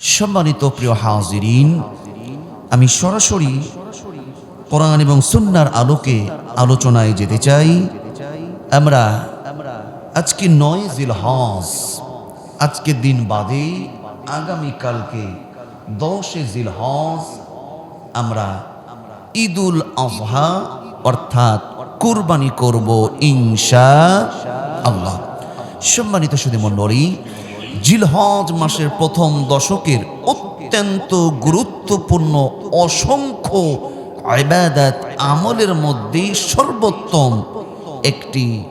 সম্মানিত প্রিয় হাজিরিন, আমি সরাসরি কোরআন এবং সুন্নার আলোকে আলোচনায় যেতে চাই। আমরা আজকে নয় জিল হজ আজকের দিন বাদে আগামীকালকে দশে জিল হজ আমরা ঈদুল আজহা অর্থাৎ কুরবানি করব ইনশা আল্লাহ। সম্মানিত সুদী মণ্ডলী জিলহজ মাসের প্রথম দশকের অত্যন্ত গুরুত্বপূর্ণ অসংখ্য ইবাদত আমলের মধ্যে সর্বোত্তম একটি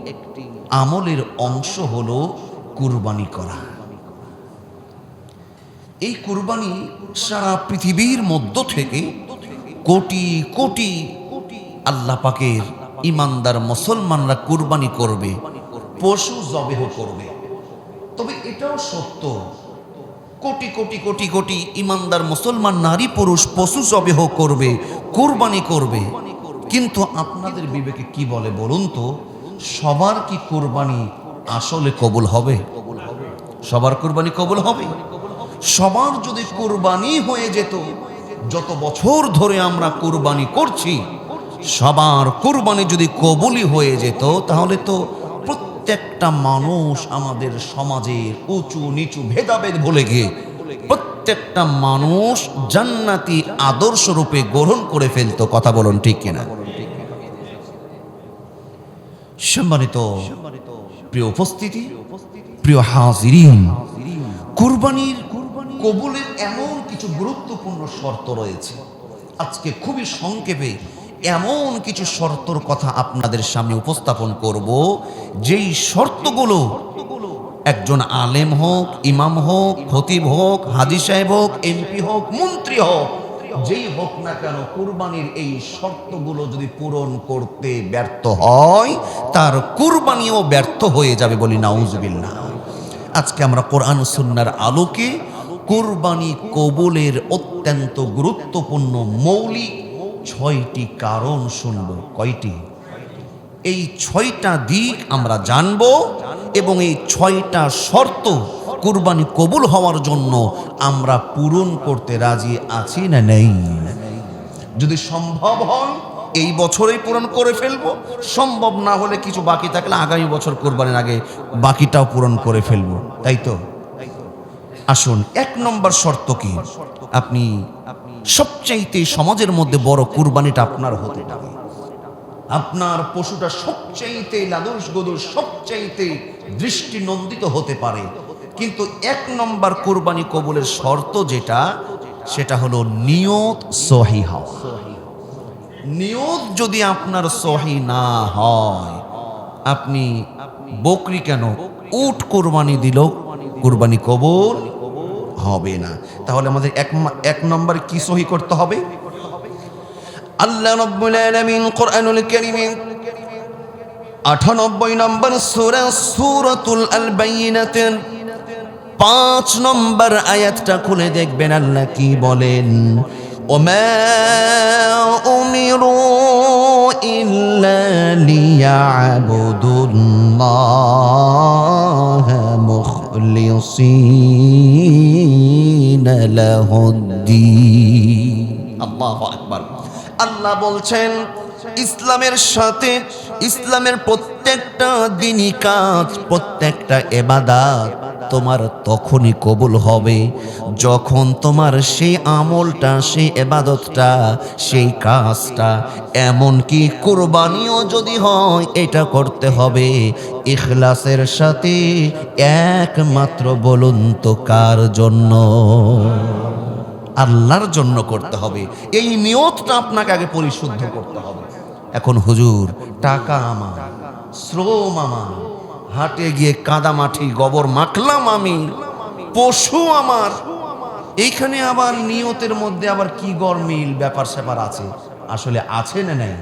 আমলের অংশ হলো কুরবানি করা। এই কুরবানি সারা পৃথিবীর মধ্য থেকে কোটি কোটি আল্লাহ পাকের ইমানদার মুসলমানরা কুরবানি করবে, পশু জবেহ করবে। তবে এটাও সত্য। কোটি কোটি কোটি কোটি ইমানদার মুসলমান নারী পুরুষ পশু জবেহ করবে, কুরবানি করবে। কিন্তু আপনাদের বিবেকে কি বলে বলুন তো, সবার কি কোরবানি আসলে কবুল হবে? সবার কুরবানি কবুল হবে? সবার যদি কোরবানি হয়ে যেত, যত বছর ধরে আমরা কুরবানি করছি, সবার কুরবানি যদি কবুলই হয়ে যেত, তাহলে তো প্রত্যেকটা মানুষ আমাদের সমাজের উঁচু নিচু ভেদাভেদ ভুলে গিয়ে প্রত্যেকটা মানুষ জান্নাতি আদর্শ রূপে গ্রহণ করে ফেলতো, কথা বলুন ঠিক কিনা? সম্মানিত প্রিয় উপস্থিতি, প্রিয় হাজিরিন, কুরবানির কবুলের এমন কিছু গুরুত্বপূর্ণ শর্ত রয়েছে। আজকে খুবই সংক্ষেপে এমন কিছু শর্তর কথা আপনাদের সামনে উপস্থাপন করব, যেই শর্তগুলো একজন আলেম হোক, ইমাম হোক, খতিব হোক, হাজি সাহেব হোক, এমপি হোক, মন্ত্রী হোক, যেই হোক না কেন কুরবানির এই শর্তগুলো যদি পূরণ করতে ব্যর্থ হয়, তার কুরবানিও ব্যর্থ হয়ে যাবে বলি নাউজবিল্লাহ। আজকে আমরা কোরআন সুন্নার আলোকে কুরবানি কবুলের অত্যন্ত গুরুত্বপূর্ণ মৌলিক ছয়টি কারণ শুনব, কয়টি? এই ছয়টা দিক আমরা জানব এবং এই ছয়টা শর্ত কুরবানি কবুল হওয়ার জন্য আমরা পূরণ করতে রাজি আছি না নেই? যদি সম্ভব হয়, এই বছরেই পূরণ করে ফেলব। সম্ভব না হলে কিছু বাকি থাকলে আগামী বছর কোরবানির আগে বাকিটাও পূরণ করে ফেলব। তাই তো? আসুন, এক নম্বর শর্ত কি? আপনি সবচাইতে সমাজের মধ্যে বড় কুরবানিটা আপনার হতে হবে আপনার পশুটা সবচাইতে লাদুস গদুস সবচাইতে দৃষ্টি নন্দিত হতে পারে। কিন্তু এক নম্বর কুরবানি কবুলের শর্ত যেটা, সেটা হলো নিয়ত সহি নিয়ত যদি আপনার সহি না হয়, আপনি বকরি কেন? উট কোরবানি দিল, কোরবানি কবুল হবে না তাহলে আমাদের এক মা- এক নম্বর কি সহি করতে হবে আল্লাহ রব্বুল আলামিন কোরআনুল কারীমে 98 নম্বর সূরা সূরাতুল আল বাইনাতের পাঁচ নম্বর আয়াতটা খুলে দেখবেন আল্লাহ কি বলেন وما أمروا إلا ليعبدوا الله مخلصين له الدين الله أكبر আল্লাহ বলছেন ইসলামের সাথে ইসলামের প্রত্যেকটা দিনই কাজ, প্রত্যেকটা এবাদাত তোমার তখনই কবুল হবে। যখন তোমার সেই আমলটা, সেই এবাদতটা, সেই কাজটা এমনকি কোরবানিও যদি হয়, এটা করতে হবে। ইখলাসের সাথে একমাত্র বলুন তো কার জন্য? আল্লাহর জন্য করতে হবে। এই নিয়তটা আপনাকে আগে পরিশুদ্ধ করতে হবে। এখন হুজুর, টাকা আমার, শ্রম আমার, হাটে গিয়ে কাদা মাটি, গোবর মাখলাম আমি, পশু আমার। এইখানে আবার নিয়তের মধ্যে আবার কি গরমিল ব্যাপার স্যাপার আছে? আসলে আছে না নাই?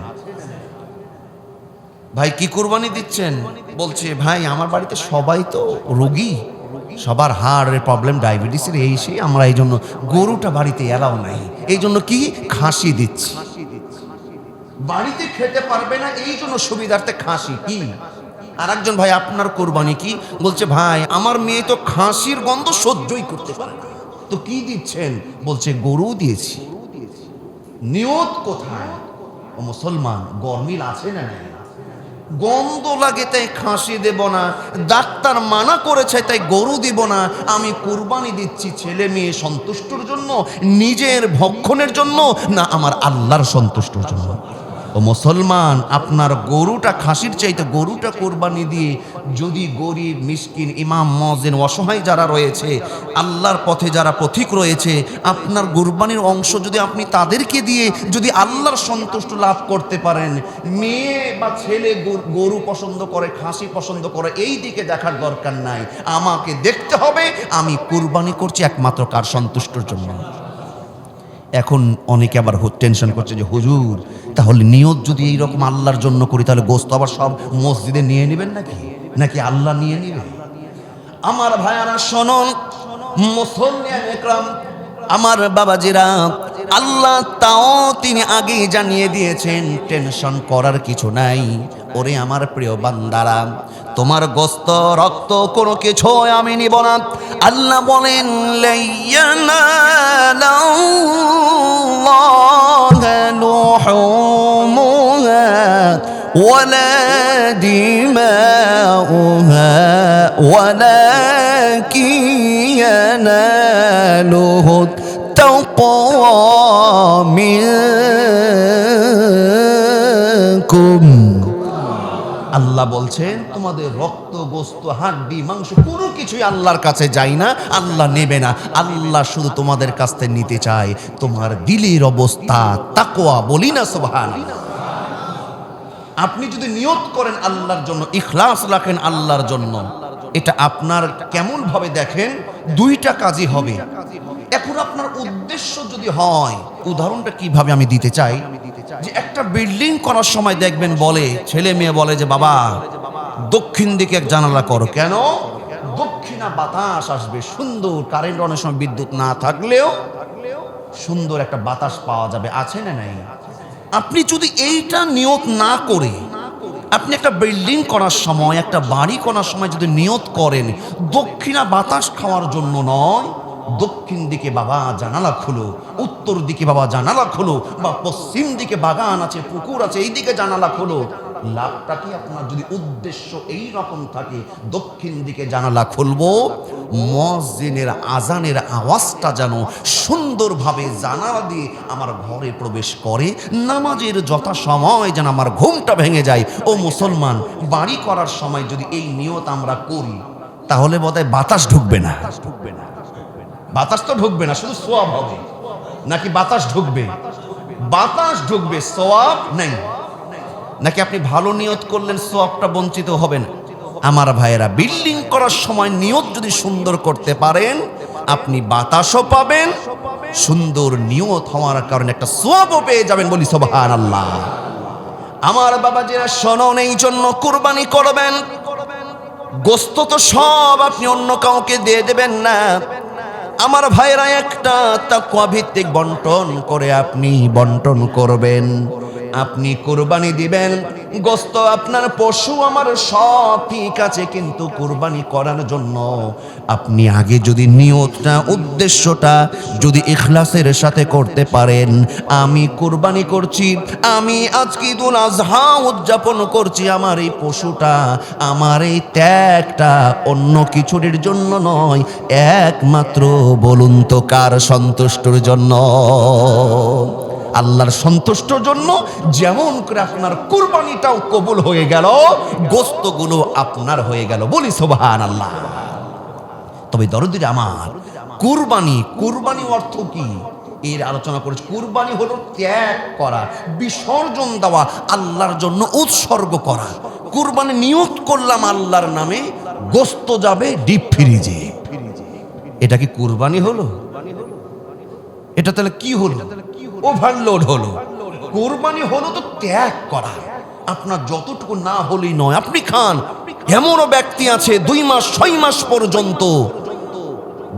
ভাই, কি কুরবানি দিচ্ছেন? বলছে, ভাই, আমার বাড়িতে সবাই তো রোগী। সবার হাড়ের প্রবলেম ডায়াবেটিসের এই সেই, আমরা এই জন্য গরুটা বাড়িতে এলাও নাই। এই জন্য কি? খাসি দিচ্ছি। বাড়িতে খেতে পারবে না, এই জন্য সুবিধার্থে খাসি। কি? আর একজন ভাই, আপনার কোরবানি কি? বলছে, ভাই, আমার মেয়ে তো খাসির গন্ধ সহ্যই করতে পারে না। তো কি দিচ্ছেন? বলছে, গরু দিয়েছি। নিয়ত কোথায়? ও মুসলমান, গরমিল আছে না নাই? গন্ধ লাগে তাই খাসি দেব না, ডাক্তার মানা করেছে তাই গরু দিব না। আমি কুরবানি দিচ্ছি ছেলে মেয়ে সন্তুষ্টর জন্য, নিজের ভক্ষণের জন্য, না আমার আল্লাহর সন্তুষ্টর জন্য। ও মুসলমান, আপনার গরুটা, খাসির চাইতে গরুটা কোরবানি দিয়ে যদি গরিব, মিসকিন, ইমাম মজেন অসহায় যারা রয়েছে, আল্লাহর পথে যারা পথিক রয়েছে, আপনার কোরবানির অংশ যদি আপনি তাদেরকে দিয়ে যদি আল্লাহর সন্তুষ্ট লাভ করতে পারেন, মেয়ে বা ছেলে গরু- পছন্দ করে, খাসি পছন্দ করে, এই দিকে দেখার দরকার নাই। আমাকে দেখতে হবে, আমি কুরবানি করছি একমাত্র কার সন্তুষ্টর জন্য। এখন অনেকে আবার টেনশন করছে যে, হুজুর তাহলে নিয়ত যদি এই রকম আল্লাহর জন্য করি, তাহলে গোস্ত আবার সব মসজিদে নিয়ে নেবেন নাকি? নাকি আল্লাহ নিয়ে নেবে? আমার ভাইয়ারা, শোনুন একরাম, আমার বাবাজিরা, আল্লাহ তাও তিনি আগেই জানিয়ে দিয়েছেন, টেনশন করার কিছু নাই। ওরে আমার প্রিয় বান্দারা, তোমার গোস্ত রক্ত কোনো কিছু আমি নিব না। আল্লাহ বলেন حومها ولا دماؤها ولكن يناله التقوى منكم. আল্লাহ বলছেন তোমাদের রক্ত, গোস্ত, হাড্ডি, মাংস কোনো কিছুই আল্লাহর কাছে যায় না, আল্লাহ নেবে না। আল্লাহ শুধু তোমাদের কাছ থেকে নিতে চায়। তোমার দিলের অবস্থা তাকোয়া বলি না সোভান আপনি যদি নিয়ত করেন আল্লাহর জন্য, ইখলাস রাখেন আল্লাহর জন্য, এটা আপনার কেমন ভাবে দেখেন? দুইটা কাজই হবে। এখন আপনার উদ্দেশ্য যদি হয়, উদাহরণটা কীভাবে আমি দিতে চাই? যে একটা বিল্ডিং করার সময় দেখবেন বলে, ছেলে মেয়ে বলে যে, বাবা, দক্ষিণ দিকে এক জানালা করো। কেন? দক্ষিণা বাতাস আসবে, সুন্দর কারেন্ট অনেক সময় বিদ্যুৎ না থাকলেও সুন্দর একটা বাতাস পাওয়া যাবে। আছে না নাই? আপনি যদি এইটা নিয়ত না করে, আপনি একটা বিল্ডিং করার সময়, একটা বাড়ি করার সময় যদি নিয়ত করেন, দক্ষিণা বাতাস খাওয়ার জন্য নয় দক্ষিণ দিকে বাবা জানালা খুলো, উত্তর দিকে বাবা জানালা খুলো, বা পশ্চিম দিকে বাগান আছে, পুকুর আছে, এই দিকে জানালা খুলো। লাভটা কি আপনার? যদি উদ্দেশ্য এই রকম থাকে, দক্ষিণ দিকে জানালা খুলবো, মসজিদের আজানের আওয়াজটা যেন সুন্দরভাবে জানালা দিয়ে আমার ঘরে প্রবেশ করে, নামাজের যথা সময় যেন আমার ঘুমটা ভেঙে যায়। ও মুসলমান, বাড়ি করার সময় যদি এই নিয়ত আমরা করি, তাহলে বোধহয় বাতাস ঢুকবে না বাতাস ঢুকবে না। বাতাস তো ঢুকবে না, শুধু সোয়াব হবে। নাকি বাতাস ঢুকবে? বাতাস ঢুকবে, সোয়াব নেই। নাকি আপনি ভালো নিয়ত করলেন, সোয়াবটা বঞ্চিত হবেন? আমার ভাইয়েরা, বিল্ডিং করার সময় নিয়ত যদি সুন্দর করতে পারেন, আপনি বাতাসও পাবেন, সুন্দর নিয়ত হওয়ার কারণে একটা সোয়াবও পেয়ে যাবেন বলি সোবাহান আল্লাহ আমার বাবা যারা শোনন এই জন্য কুরবানি করবেন। গোস্ত তো সব আপনি অন্য কাউকে দিয়ে দেবেন না। আমার ভাইরা একটা তাকুয়া ভিত্তিক বন্টন করে আপনি বন্টন করবেন। আপনি কুরবানি দিবেন। গোস্ত আপনার পশু আমার সব ঠিক আছে, কিন্তু কুরবানি করার জন্য আপনি আগে যদি নিয়তটা, উদ্দেশ্যটা যদি ইখলাসের সাথে করতে পারেন, আমি কুরবানি করছি, আমি আজকে ঈদুল আজহা উদযাপন করছি আমার এই পশুটা, আমার এই ত্যাগটা অন্য কিছুর জন্য নয়, একমাত্র বলুন তো কার সন্তুষ্টর জন্য? আল্লাহর সন্তুষ্টর জন্য যেমন করে আপনার কুরবানিটাও কবুল হয়ে গেল গোস্তগুলো আপনার হয়ে গেল, বলি সোবাহান আল্লাহ তবে দরদির আমার কুরবানি কুরবানি অর্থ কি? এর আলোচনা করেছে, কুরবানি হলো ত্যাগ করা, বিসর্জন দেওয়া, আল্লাহর জন্য উৎসর্গ করা। কুরবানি নিয়ত করলাম আল্লাহর নামে, গোস্ত যাবে ডিপ ফ্রিজে। এটা কি কুরবানি হলো? এটা তাহলে কি হলো? ওভারলোড হলো। কোরবানি হলো তো ত্যাগ করা। আপনার যতটুকু না হলেই নয়, আপনি খান। এমনও ব্যক্তি আছে দুই মাস, ছয় মাস পর্যন্ত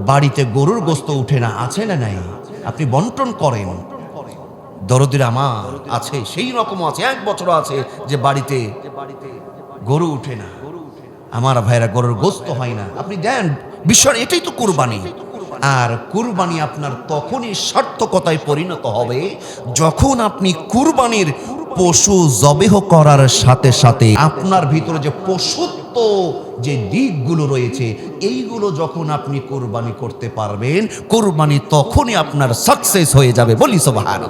বাড়িতে গরুর গোস্ত উঠে না, আছে না নাই? আপনি বন্টন করেন। দরদির আমার আছে, সেই রকম আছে, এক বছর আছে যে বাড়িতে গরু উঠে না। আমার ভাইরা গরুর গোস্ত হয় না। আপনি দেন, বিশ্বের এটাই তো কুরবানি। আর কুরবানি আপনার তখনই সার্থকতায় পরিণত হবে যখন আপনি কুরবানির পশু জবেহ করার সাথে সাথে আপনার ভিতরে যে পশুত্ব যে দিকগুলো রয়েছে, এইগুলো যখন আপনি কোরবানি করতে পারবেন, কোরবানি তখনই আপনার সাকসেস হয়ে যাবে। বলি সোবাহান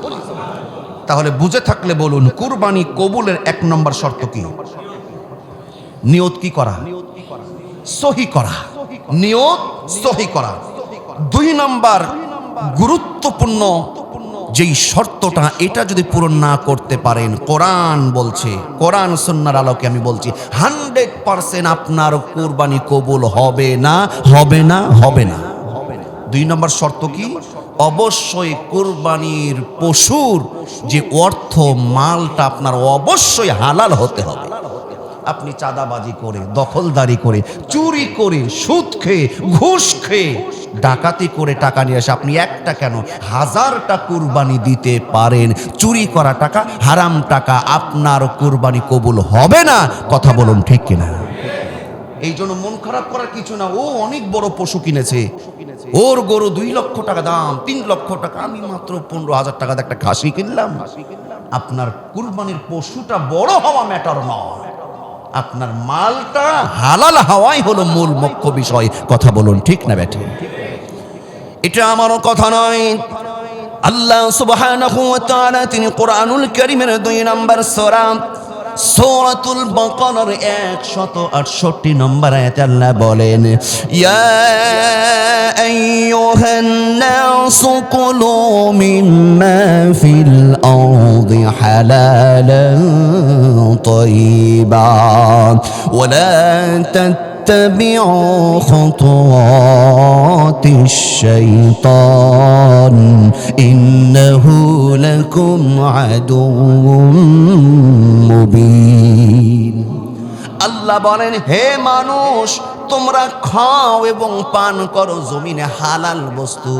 তাহলে বুঝে থাকলে বলুন, কুরবানি কবুলের এক নম্বর শর্ত কি? নিয়ত কি করা? সহি করা। নিয়ত সহি করা। দুই নাম্বার গুরুত্বপূর্ণ যেই শর্তটা এটা যদি পূরণ না করতে পারেন, কোরআন বলছে, কোরআন সন্ন্যার আলোকে আমি বলছি, হান্ড্রেড পার্সেন্ট আপনার কোরবানি কবুল হবে না হবে না হবে না। দুই নম্বর শর্ত কি? অবশ্যই কোরবানির পশুর যে অর্থ, মালটা আপনার অবশ্যই হালাল হতে হবে। আপনি চাঁদাবাজি করে, দখলদারি করে, চুরি করে, সুদ খেয়ে, ঘুষ খেয়ে, ডাকাতি করে টাকা নিয়ে আসে আপনি একটা কেন? হাজারটা কুরবানি দিতে পারেন। চুরি করা টাকা হারাম টাকা, আপনার কুরবানি কবুল হবে না। কথা বলুন ঠিক কিনা? এই জন্য মন খারাপ করার কিছু না। ও অনেক বড় পশু কিনেছে। ওর গরু দুই লক্ষ টাকা দাম, তিন লক্ষ টাকা। আমি মাত্র পনেরো হাজার টাকা একটা খাসি কিনলাম। আপনার কুরবানির পশুটা বড় হওয়া ম্যাটার নয়। আপনার মালটা হালাল হওয়াই হলো মূল মুখ্য বিষয়। কথা বলুন, ঠিক না ব্যাঠে? এটা আমারও কথা নয়। আল্লাহ সুবহানাহু ওয়া তাআলা তিনি কোরআনুল কারীমের দুই নম্বর সূরা সৌরাতুল বকরার একশত আটষট্টি নম্বর আয়াতে আল্লাহ বলেন ইয়া আইয়ুহান নাস কুলু মিম্মা ফিল আরদি হালালান তাইবা ওয়া লা تتبعوا خطوات الشيطان إنه لكم عدو মুবিন আল্লাহ বলেন হে মানুষ তোমরা খাও এবং পান করো, জমিনে হালাল বস্তু।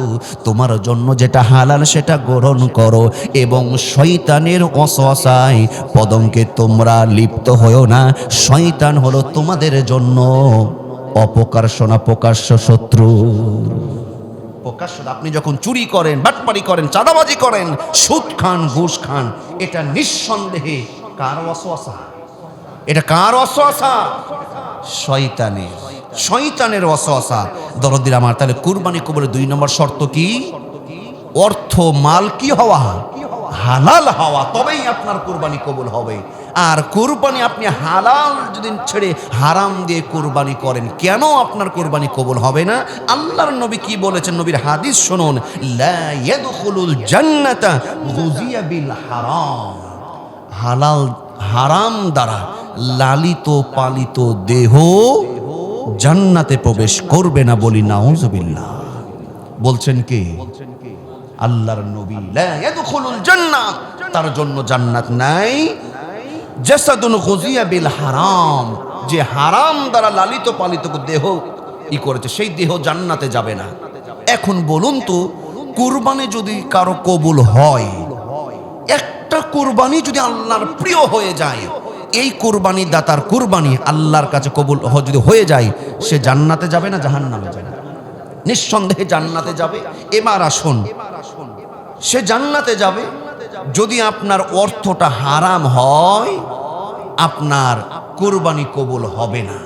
তোমার জন্য যেটা হালাল, সেটা গ্রহণ করো এবং শয়তানের অসহায় পদঙ্কে তোমরা লিপ্ত হয়েও না। শয়তান হলো তোমাদের জন্য অপকার্ষণা প্রকাশ্য শত্রু। প্রকাশ্য আপনি যখন চুরি করেন, বাটপারি করেন, চাঁদাবাজি করেন, সুদ খান, ঘুষ খান, এটা নিঃসন্দেহে কার অসোয়াশা এটা কার অসোয়াশা শয়তানের। শয়তানের অসোয়াশা দরদির আমার তাহলে কুরবানি কবলের দুই নম্বর শর্ত কি? অর্থ মাল কি হওয়া? হালাল হওয়া, তবেই আপনার কুরবানি কবুল হবে। আর কুরবানি আপনি হালাল যদি ছেড়ে হারাম দিয়ে কুরবানি করেন, কেন আপনার কুরবানি কবুল হবে না? আল্লাহর নবী কি বলেছেন? নবীর হাদিস শুনুন জান্নাতা বিল হারাম। হালাল, হারাম দ্বারা লালিত, পালিত দেহ জান্নাতে প্রবেশ করবে না বলি নাউজুবিল্লাহ। বলছেন কে? আল্লাহর নবী। জান্নাহ তার জন্য জান্নাত নাই। জাসাদুন গুজিয়া বিল হারাম। যে হারাম দ্বারা লালিত পালিত দেহ ই করেছে, সেই দেহ জান্নাতে যাবে না। এখন বলুন তো, কুরবানি যদি কারও কবুল হয়, একটা কুরবানি যদি আল্লাহর প্রিয় হয়ে যায় এই কুরবানি দাতার কুরবানি আল্লাহর কাছে কবুল যদি হয়ে যায়, সে জান্নাতে যাবে না জাহান নামে যাবে নিঃসন্দেহে জান্নাতে যাবে। এবার আসুন, সে জান্নাতে যাবে। যদি আপনার অর্থটা হারাম হয়, আপনার কুরবানি কবুল হবে না।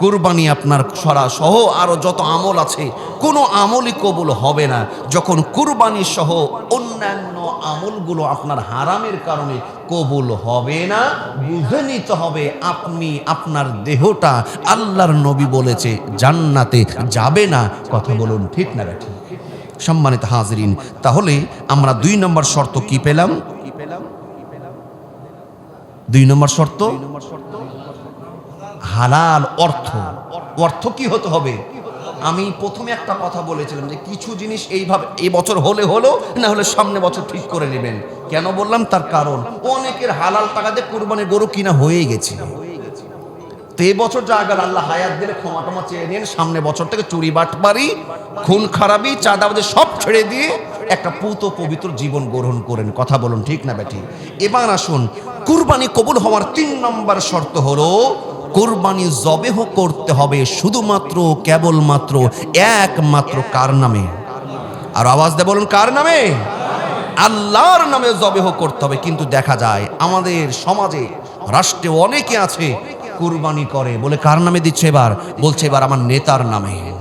কুরবানি আপনার সরা সহ আরও যত আমল আছে, কোনো আমলই কবুল হবে না। যখন কুরবানি সহ অন্যান্য আমলগুলো আপনার হারামের কারণে কবুল হবে না, বুঝে নিতে হবে আপনি আপনার দেহটা আল্লাহর নবী বলেছে, জান্নাতে যাবে না। কথা বলুন ঠিক না ঠিক সম্মানিত হাজরিন, তাহলে আমরা দুই নম্বর শর্ত কি পেলাম? দুই নম্বর শর্ত? হালাল অর্থ। অর্থ কি হতে হবে? আমি প্রথমে একটা কথা বলেছিলাম যে কিছু জিনিস এইভাবে এই বছর হলে হলো, না হলে সামনে বছর ঠিক করে নেবেন। কেন বললাম? তার কারণ, অনেকের হালাল টাকাতে কোরবানির গরু কিনা হয়ে গেছে তো এই বছর যা গেল, আল্লাহ হায়াত দিলে ক্ষমা টমা চেয়ে নিন। সামনে বছর থেকে চুরি বাটপারি খুন খারাপি, চাঁদাবাজি সব ছেড়ে দিয়ে একটা পুত পবিত্র জীবন গ্রহণ করেন। কথা বলুন ঠিক না, বেটি? এবার আসুন, কুরবানি কবুল হওয়ার তিন নম্বর শর্ত হলো কোরবানি জবেহ করতে হবে শুধুমাত্র, কেবলমাত্র, একমাত্র কার নামে? আর আওয়াজ দিয়ে বলুন, কার নামে? আল্লাহর নামে জবেহ করতে হবে। কিন্তু দেখা যায়, আমাদের সমাজে, রাষ্ট্রে অনেকে আছে, কুরবানি করে। বলে, কার নামে দিচ্ছে এবার? বলছে, এবার আমার নেতার নামে।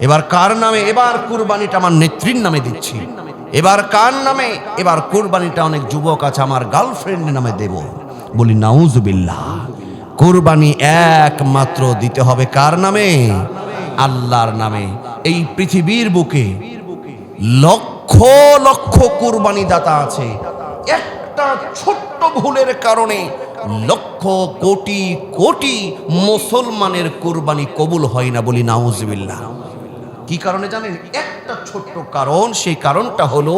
এবার কার নামে? এবার কুরবানিটা আমার নেত্রীর নামে দিচ্ছি। এবার কার নামে? এবার কুরবানিটা অনেক যুবক আছে, আমার গার্লফ্রেন্ডের নামে দেব। বলি, নাউজুবিল্লাহ। কুরবানি একমাত্র দিতে হবে কার নামে? আল্লাহর নামে। এই পৃথিবীর বুকে লক্ষ লক্ষ কুরবানি দাতা আছে। একটা ছোট্ট ভুলের কারণে লক্ষ কোটি কোটি মুসলমানের কুরবানি কবুল হয় না বলি নাউজবিল্লাহ। কি কারণে জানেন? একটা ছোট্ট কারণ, সেই কারণটা হলো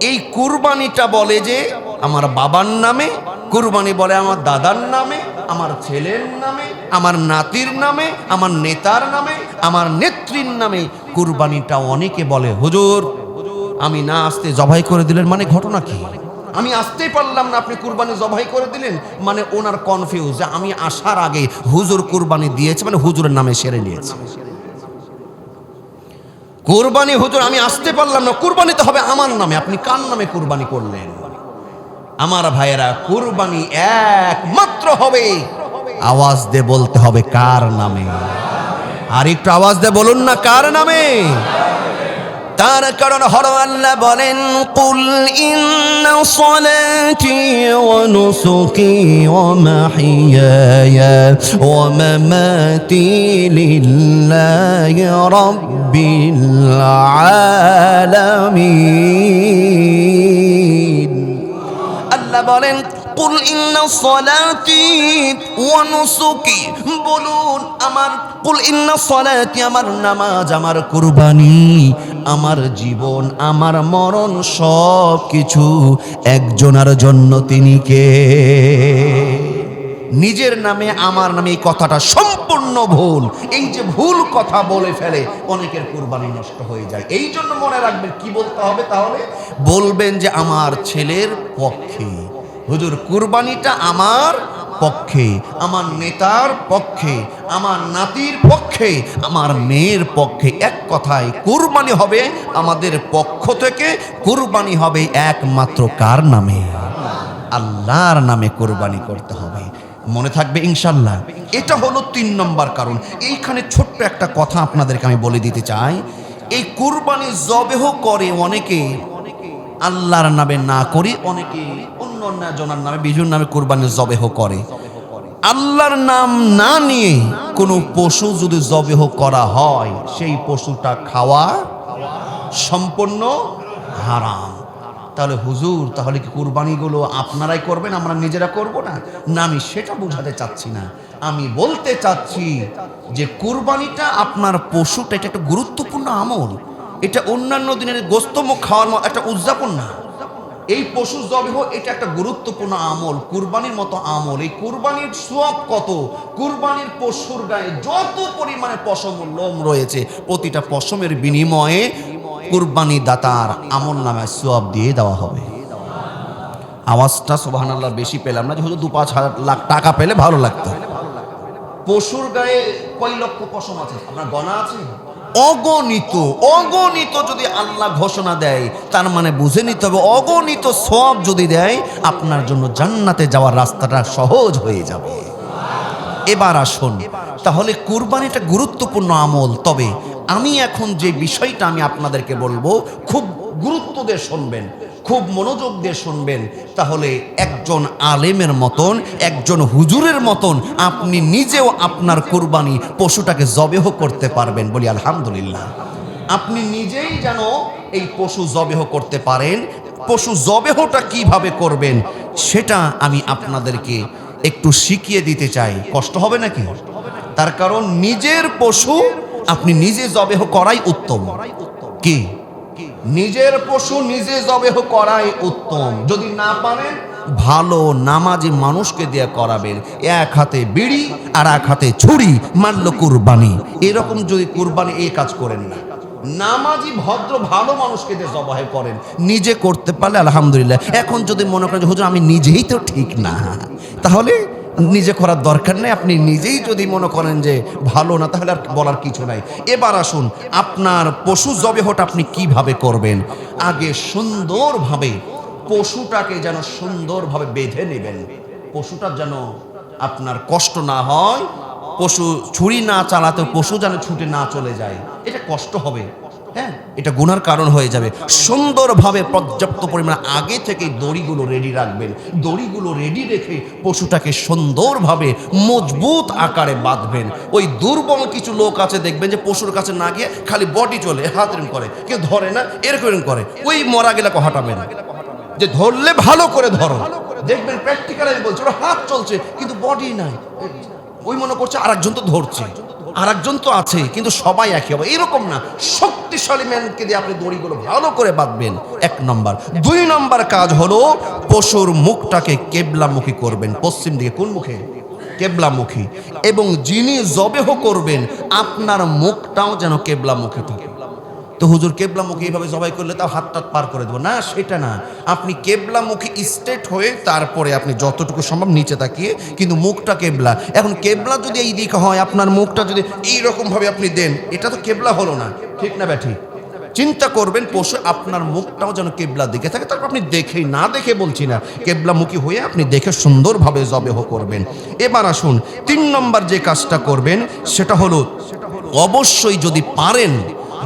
এই কুরবানিটা বলে যে আমার বাবার নামে, কুরবানি বলে আমার দাদার নামে আমার ছেলের নামে, আমার নাতির নামে, আমার নেতার নামে, আমার নেত্রীর নামে কুরবানিটা অনেকে বলে, হুজুর, আমি না আসতে জবাই করে দিলেন মানে ঘটনা কি? আমি আসতেই পারলাম না, আপনি কুরবানি জবাই করে দিলেন মানে ওনার কনফিউজ যে আমি আসার আগে হুজুর কুরবানি দিয়েছে মানে হুজুরের নামে সেরে নিয়েছে। কুরবানি হুজুর, আমি আসতে পারলাম না কুরবানি তো হবে আমার নামে, আপনি কার নামে কুরবানি করলেন? আমার ভাইয়েরা, কুরবানি একমাত্র হবে। আওয়াজ দে বলতে হবে, কার নামে? আর একটু আওয়াজ দে বলুন না, কার নামে? তার কারণ হর আল্লাহ বলেন, কুল ইন্না সলাতি ওয়া নুসুকি ওয়া মাহিয়ায়া ওয়া মামাতি লিল্লাহি রাব্বিল আলামিন। আল্লাহ বলেন, কুল ইন্না সলাতি ওয়া নুসুকি। বলুন, আমার, কুল ইন্না সলাতি, আমার নামাজ, আমার কুরবানি, আমার জীবন, আমার মরণ, সব কিছু একজনের জন্য তিনি কে? নিজের নামে আমার নামে এই কথাটা সম্পূর্ণ ভুল। এই যে ভুল কথা বলে ফেলে, অনেকের কুরবানি নষ্ট হয়ে যায়। এই জন্য মনে রাখবেন, কি বলতে হবে তাহলে? বলবেন যে, আমার ছেলের পক্ষে। হুজুর কুরবানিটা আমার পক্ষে, আমার নেতার পক্ষে, আমার নাতির পক্ষে, আমার মেয়ের পক্ষে। এক কথায়, কুরবানি হবে আমাদের পক্ষ থেকে, কুরবানি হবে একমাত্র কার নামে? আল্লাহর নামে কোরবানি করতে হবে। মনে থাকবে ইনশাল্লাহ এটা হলো তিন নম্বর কারণ। এইখানে ছোট্ট একটা কথা আপনাদেরকে আমি বলে দিতে চাই। এই কুরবানি জবেহ করে অনেকে, আল্লাহর নামে না করে অনেকে অন্য জনের নামে বিভিন্ন নামে কুরবানি জবেহ করে। আল্লাহর নাম না নিয়ে কোনো পশু যদি জবেহ করা হয়, সেই পশুটা খাওয়া সম্পূর্ণ হারাম। তাহলে হুজুর, তাহলে কি কুরবানিগুলো আপনারাই করবেন, আমরা নিজেরা করব না? না, আমি সেটা বোঝাতে চাচ্ছি না। আমি বলতে চাচ্ছি যে কুরবানিটা আপনার পশুটা, এটা একটা গুরুত্বপূর্ণ আমল। এটা অন্যান্য দিনের গোস্তমুখ খাওয়ার একটা উদযাপন না। এই পশু জবেহ, এটা একটা গুরুত্বপূর্ণ আমল, কুরবানির মতো আমল। এই কুরবানির সোয়াব কত? কুরবানির পশুর গায়ে যত পরিমাণে পশম লোম রয়েছে, প্রতিটা পশমের বিনিময়ে কুরবানি দাতার আমল নামে সোয়াব দিয়ে দেওয়া হবে। আওয়াজটা সোবাহান আল্লাহ বেশি পেলাম না, যেহেতু দু পাঁচ হাজার লাখ টাকা পেলে ভালো লাগতো। পশুর গায়ে কয় লক্ষ পশম আছে? আপনার গণা আছে? অগণিত অগণিত যদি আল্লাহ ঘোষণা দেয়, তার মানে বুঝে নিতে হবে অগণিত সব যদি দেয়, আপনার জন্য জান্নাতে যাওয়ার রাস্তাটা সহজ হয়ে যাবে। এবার আসুন, তাহলে কুরবানিটা গুরুত্বপূর্ণ আমল। তবে আমি এখন যে বিষয়টা আমি আপনাদেরকে বলব, খুব গুরুত্ব দিয়ে শুনবেন। খুব মনোযোগ দিয়ে শুনবেন, তাহলে একজন আলেমের মতন, একজন হুজুরের মতন আপনি নিজেও আপনার কুরবানি পশুটাকে জবেহ করতে পারবেন বলি আলহামদুলিল্লাহ। আপনি নিজেই যেন এই পশু জবেহ করতে পারেন, পশু জবেহটা কীভাবে করবেন সেটা আমি আপনাদেরকে একটু শিখিয়ে দিতে চাই। কষ্ট হবে নাকি? তার কারণ নিজের পশু আপনি নিজে জবেহ করাই উত্তম। কি? নিজের পশু নিজে জবেহ করাই উত্তম। যদি না পারেন, ভালো নামাজি মানুষকে দিয়ে করাবেন। এক হাতে বিড়ি আর এক হাতে ছুরি মারল কুরবানি। এরকম যদি কুরবানি এই কাজ করেন না। নামাজি, ভদ্র, ভালো মানুষকে দিয়ে জবাহ করেন। নিজে করতে পারলে আলহামদুলিল্লাহ। এখন যদি মনে করেন হুজুর, আমি নিজেই তো ঠিক না। তাহলে নিজে করার দরকার নেই, আপনি নিজেই যদি মনে করেন যে ভালো না, তাহলে আর বলার কিছু নাই। এবার আসুন, আপনার পশু জবেহটা আপনি কীভাবে করবেন? আগে সুন্দরভাবে পশুটাকে যেন সুন্দরভাবে বেঁধে নেবেন। পশুটার যেন আপনার কষ্ট না হয়, পশু ছুরি না চালাতে পশু যেন ছুটে না চলে যায়। এটা কষ্ট হবে। হ্যাঁ এটা গুনার কারণ হয়ে যাবে। সুন্দরভাবে পর্যাপ্ত পরিমাণে আগে থেকে দড়িগুলো রেডি রাখবেন। দড়িগুলো রেডি রেখে পশুটাকে সুন্দরভাবে মজবুত আকারে বাঁধবেন। ওই দুর্বল কিছু লোক আছে, দেখবেন যে পশুর কাছে না গিয়ে খালি বডি চলে, হাত এরম করে। কেউ ধরে না, এরকম করে। ওই মরা গেলাকে হটাবেন? যে ধরলে ভালো করে ধরো। দেখবেন প্র্যাকটিক্যালি বলছে, ওরা হাত চলছে, কিন্তু বডি নাই। ওই মনে করছে আরেকজন তো ধরছে। আরেকজন তো আছে, কিন্তু সবাই একই হবে। এরকম না, শক্তিশালী ম্যানকে দিয়ে আপনি দড়িগুলো ভালো করে বাঁধবেন। এক নম্বর। দুই নম্বর কাজ হলো, পশুর মুখটাকে কেবলামুখী করবেন। পশ্চিম দিকে কোন মুখে? কেবলামুখী। এবং যিনি জবেহ করবেন, আপনার মুখটাও যেন কেবলামুখী থাকে। তো হুজুর কেবলামুখী এইভাবে জবাই করলে তাও হাত টাত পার করে দেবো। না, সেটা না। আপনি কেবলামুখী স্টেট হয়ে তারপরে আপনি যতটুকু সম্ভব নিচে তাকিয়ে কিন্তু মুখটা কেবলা। এখন কেবলা যদি এই দিকে হয়, আপনার মুখটা যদি এইরকমভাবে আপনি দেন, এটা তো কেবলা হলো না। ঠিক না ব্যাঠি? চিন্তা করবেন, পশু আপনার মুখটাও যেন কেবলা দিকে থাকে। তারপর আপনি দেখেই, না দেখে বলছি না, কেবলামুখী হয়ে আপনি দেখে সুন্দরভাবে জবেহ করবেন। এবার আসুন, তিন নম্বর যে কাজটা করবেন, সেটা হলো অবশ্যই যদি পারেন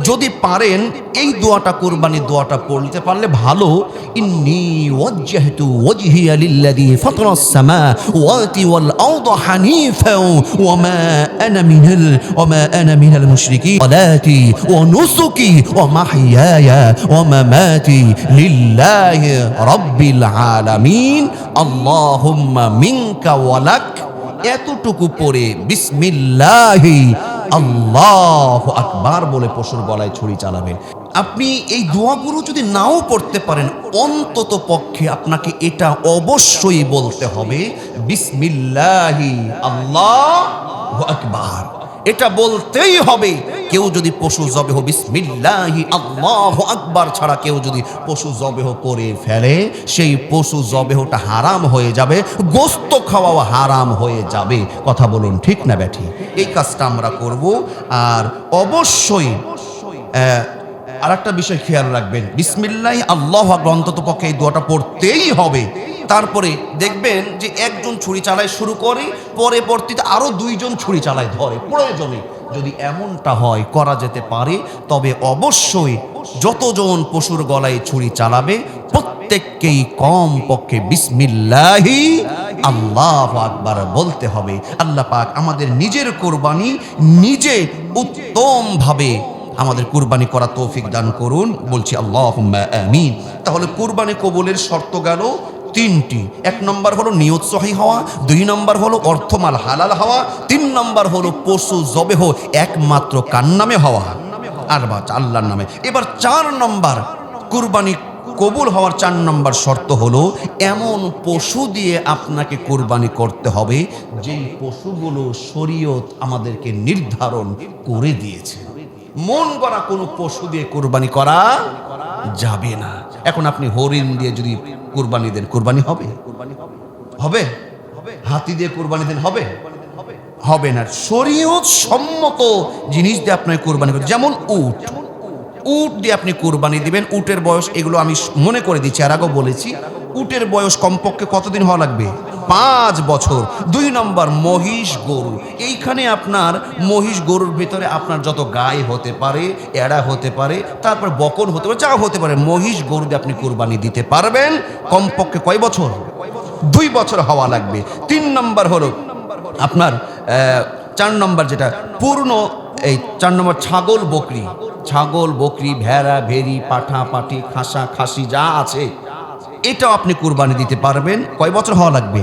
যদি পারেন, এই দোয়াটা কোরবানির দোয়াটা পড়তে পারলে ভালো। ইন্নি ওয়াজ্জাহতু ফাতারাস ওয়াল আরদা মা আনা মিনাল, ওয়া আনা মিনাল মুশরিকিন। সালাতি ওয়া নুসুকি ওয়া মাহইয়ায়া ওয়া মামাতি লিল্লাহি রাব্বিল আলামিন। আল্লাহুম্মা মিনকা এতটুকু পরে বিসমিল্লাহি আল্লাহ আকবার বলে পশুর গলায় ছুরি চালাবে আপনি এই দোয়াগুলো যদি নাও পড়তে পারেন, অন্তত পক্ষে আপনাকে এটা অবশ্যই বলতে হবে, বিসমিল্লাহি আল্লাহ আকবার। এটা বলতেই হবে, কেউ যদি পশু জবেহ বিসমিল্লাহি, আল্লাহ আকবার ছাড়া কেউ যদি পশু জবেহ করে ফেলে, সেই পশু জবেহটা হারাম হয়ে যাবে, গোস্ত খাওয়াও হারাম হয়ে যাবে। কথা বলুন ঠিক না ব্যাঠি? এই কাজটা আমরা করব, আর অবশ্যই আর একটা বিষয় খেয়াল রাখবেন। বিসমিল্লাহ, আল্লাহ অন্তত পক্ষে এই দোয়াটা পড়তেই হবে। তারপরে দেখবেন যে একজন ছুরি চালায় শুরু করে, পরে পরবর্তীতে আরও দুইজন ছুরি চালায় ধরে। প্রয়োজনে যদি এমনটা হয়, করা যেতে পারে। তবে অবশ্যই যতজন পশুর গলায় ছুরি চালাবে, প্রত্যেককেই কম পক্ষে বিসমিল্লাহি আল্লাহ আকবার বলতে হবে। আল্লাহ পাক আমাদের নিজের কোরবানি নিজে উত্তমভাবে আমাদের কুরবানি করা তৌফিক দান করুন। বলছি আল্লাহ আমিন। তাহলে কুরবানি কবুলের শর্ত গেল তিনটি। এক নম্বর হলো নিয়ত সহি হওয়া, দুই নম্বর হলো অর্থমাল হালাল হওয়া, তিন নম্বর হলো পশু জবেহ একমাত্র কার কান্নামে হওয়া। আর বা আল্লাহর নামে। এবার চার নম্বর, কুরবানি কবুল হওয়ার চার নম্বর শর্ত হলো এমন পশু দিয়ে আপনাকে কোরবানি করতে হবে, যেই পশুগুলো শরীয়ত আমাদেরকে নির্ধারণ করে দিয়েছে। মন করা কোনো পশু দিয়ে কোরবানি করা যাবে না। এখন আপনি হরিণ দিয়ে যদি কোরবানি দেন, কোরবানি হবে? হবে? হাতি দিয়ে কোরবানি দেন, হবে? হবে না। শরীয়ত সম্মত জিনিস দিয়ে আপনাকে কোরবানি করেন। যেমন উট। উট দিয়ে আপনি কুরবানি দিবেন। উটের বয়স এগুলো আমি মনে করে দিচ্ছি, আর আগেও বলেছি। উটের বয়স কমপক্ষে কতদিন হওয়া লাগবে? পাঁচ বছর। দুই নম্বর মহিষ গরু। এইখানে আপনার মহিষ গরুর ভিতরে আপনার যত গায়ে হতে পারে, এড়া হতে পারে, তারপর বকন হতে পারে, যা হতে পারে, মহিষ গরু দিয়ে আপনি কোরবানি দিতে পারবেন। কমপক্ষে কয় বছর? দুই বছর হওয়া লাগবে। তিন নম্বর হলো আপনার চার নম্বর যেটা পূর্ণ, এই চার নম্বর ছাগল বকরি। ছাগল, বকরি, ভেড়া, ভেড়ি, পাঠা, পাঠি, খাসা, খাসি, যা আছে এটাও আপনি কুরবানি দিতে পারবেন। কয় বছর হওয়া লাগবে?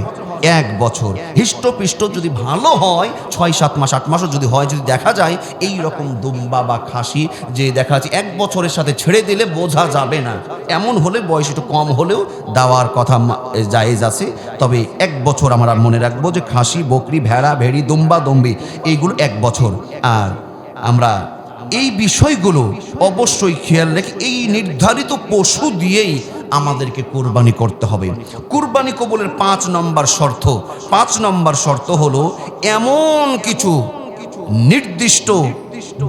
এক বছর। হৃষ্টপিষ্ট যদি ভালো হয়, ছয়, সাত মাস, আট মাসও যদি হয়, যদি দেখা যায় এই রকম দুম্বা বা খাসি যে দেখা যাচ্ছে এক বছরের সাথে ছেড়ে দিলে বোঝা যাবে না। এমন হলে বয়স একটু কম হলেও দেওয়ার কথা জায়েজ আছে। তবে এক বছর আমরা মনে রাখব যে খাসি, বকরি, ভেড়া, ভেড়ি, দুম্বা, দম্বি, এইগুলো এক বছর। আর আমরা এই বিষয়গুলো অবশ্যই খেয়াল রেখে এই নির্ধারিত পশু দিয়েই আমাদেরকে কুরবানি করতে হবে। কুরবানি কবুলের পাঁচ নম্বর শর্ত, পাঁচ নম্বর শর্ত হলো এমন কিছু নির্দিষ্ট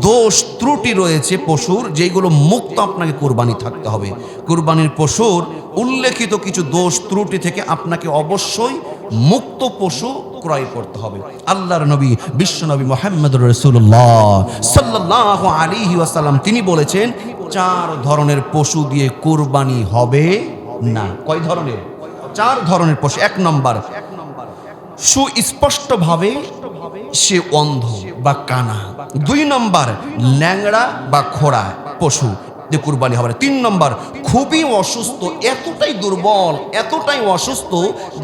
দোষ ত্রুটি রয়েছে পশুর যেগুলো মুক্ত আপনাকে কুরবানি থাকতে হবে। কুরবানির পশুর উল্লেখিত কিছু দোষ ত্রুটি থেকে আপনাকে অবশ্যই মুক্ত পশু ক্রয় করতে হবে। আল্লাহর নবী বিশ্বনবী মোহাম্মদ রসুল্লাহ সাল্লাহ আলিহি ওয়াসাল্লাম তিনি বলেছেন চার ধরনের পশু দিয়ে কোরবানি হবে না। কয় ধরনের? চার ধরনের পশু। এক নম্বর, সুস্পষ্টভাবে সে অন্ধ বা কানা। দুই নম্বর, ল্যাংড়া বা খোড়া পশু। যে কুরবানি হবে না। তিন নম্বর, খুবই অসুস্থ, এতটাই দুর্বল, এতটাই অসুস্থ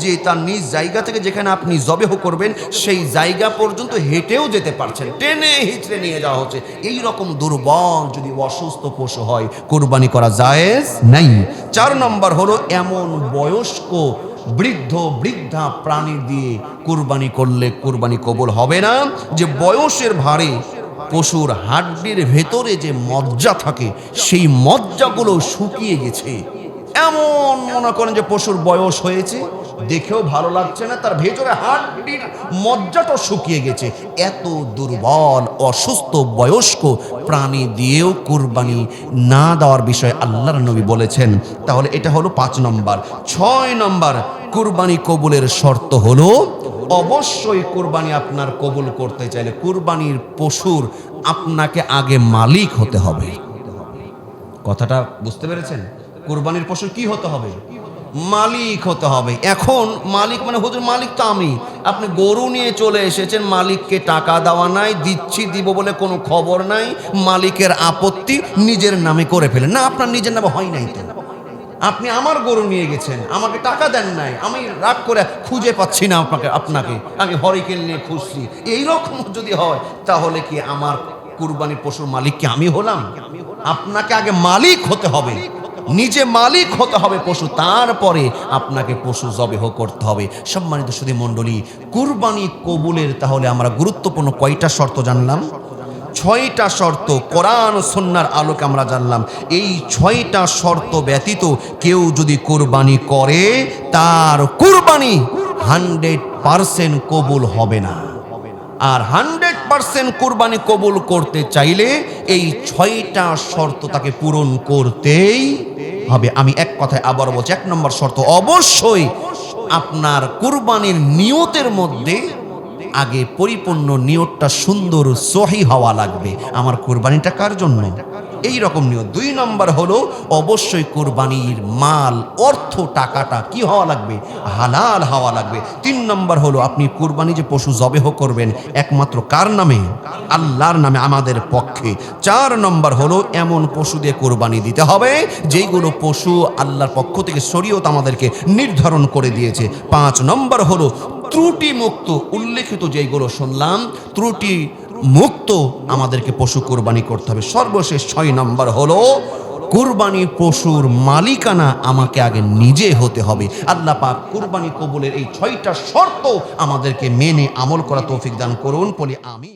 যে তার নিজ জায়গা থেকে যেখানে আপনি জবেহ করবেন, সেই জায়গা পর্যন্ত হেঁটেও যেতে পারছেন। টেনে হিচড়ে নিয়ে যাওয়া হচ্ছে। এই রকম দুর্বল যদি অসুস্থ পশু হয়, কুরবানি করা জায়েজ নাই। চার নম্বর হলো এমন বয়স্ক, বৃদ্ধ, বৃদ্ধা প্রাণী দিয়ে কুরবানি করলে কুরবানি কবুল হবে না। যে বয়সের ভারে পশুর হাড্ডির ভেতরে যে মজ্জা থাকে, সেই মজ্জাগুলো শুকিয়ে গেছে। এমন মনে করেন যে পশুর বয়স হয়েছে, দেখেও ভালো লাগছে না, তার ভেতরে হাড্ডির মজ্জাটা শুকিয়ে গেছে। এত দুর্বল, অসুস্থ, বয়স্ক, প্রাণী দিয়েও কুরবানি না দেওয়ার বিষয়ে আল্লাহর নবী বলেছেন। তাহলে এটা হলো পাঁচ নম্বর। ছয় নম্বর, কুরবানি কবুলের শর্ত হলো অবশ্যই কুরবানি আপনার কবুল করতে চাইলে কুরবানির পশুর আপনাকে আগে মালিক হতে হবে। কথাটা বুঝতে পেরেছেন? কুরবানির পশুর কি হতে হবে? মালিক হতে হবে। এখন মালিক মানে হুজুর, মালিক তো আমি। আপনি গরু নিয়ে চলে এসেছেন, মালিককে টাকা দেওয়া নাই, দিচ্ছি, দিব বলে কোনো খবর নাই, মালিকের আপত্তি নিজের নামে করে ফেলেন। না, আপনার নিজের নামে হয় নাই তো। আপনি আমার গরু নিয়ে গেছেন, আমাকে টাকা দেন নাই, আমি রাগ করে খুঁজে পাচ্ছি না আপনাকে আপনাকে। আমি হরিকেল নিয়ে খুঁজছি। এইরকম যদি হয়, তাহলে কি আমার কুরবানির পশুর মালিক কি আমি হলাম? আপনাকে আগে মালিক হতে হবে। নিজে মালিক হতে হবে পশু, তারপরে আপনাকে পশু জবেহ করতে হবে। সম্মানিত সুদী মণ্ডলী, কুরবানি কবুলের তাহলে আমরা গুরুত্বপূর্ণ কয়টা শর্ত জানলাম? ছয়টা শর্ত কোরআন সন্ন্যার আলোকে আমরা জানলাম। এই ছয়টা শর্ত ব্যতীত কেউ যদি কোরবানি করে, তার কোরবানি হান্ড্রেড পারসেন্ট কবুল হবে না। আর হান্ড্রেড পারসেন্ট কোরবানি কবুল করতে চাইলে এই ছয়টা শর্ত তাকে পূরণ করতেই হবে। আমি এক কথায় আবার বলছি, এক নম্বর শর্ত অবশ্যই আপনার কোরবানির নিয়তের মধ্যে আগে পরিপূর্ণ নিয়তটা সুন্দর সহি হওয়া লাগবে। আমার কোরবানিটা কার জন্য? এই রকম নিয়ত। দুই নম্বর হলো, অবশ্যই কোরবানির মাল, অর্থ, টাকাটা কি হওয়া লাগবে? হালাল হওয়া লাগবে। তিন নম্বর হলো, আপনি কোরবানি যে পশু জবেহ করবেন, একমাত্র কার নামে? আল্লাহর নামে, আমাদের পক্ষে। চার নম্বর হলো, এমন পশু দিয়ে কোরবানি দিতে হবে, যেইগুলো পশু আল্লাহর পক্ষ থেকে শরীয়ত আমাদেরকে নির্ধারণ করে দিয়েছে। পাঁচ নম্বর হলো ত্রুটি মুক্ত উল্লেখিত যেগুলো শুনলাম ত্রুটি মুক্ত আমাদেরকে পশু কোরবানি করতে হবে। সর্বশেষ ছয় নম্বর হলো, কুরবানি পশুর মালিকানা আমাকে আগে নিজে হতে হবে। আল্লাহ পাক কুরবানি কবুলের এই ছয়টা শর্ত আমাদেরকে মেনে আমল করা তৌফিক দান করুন, বলে আমি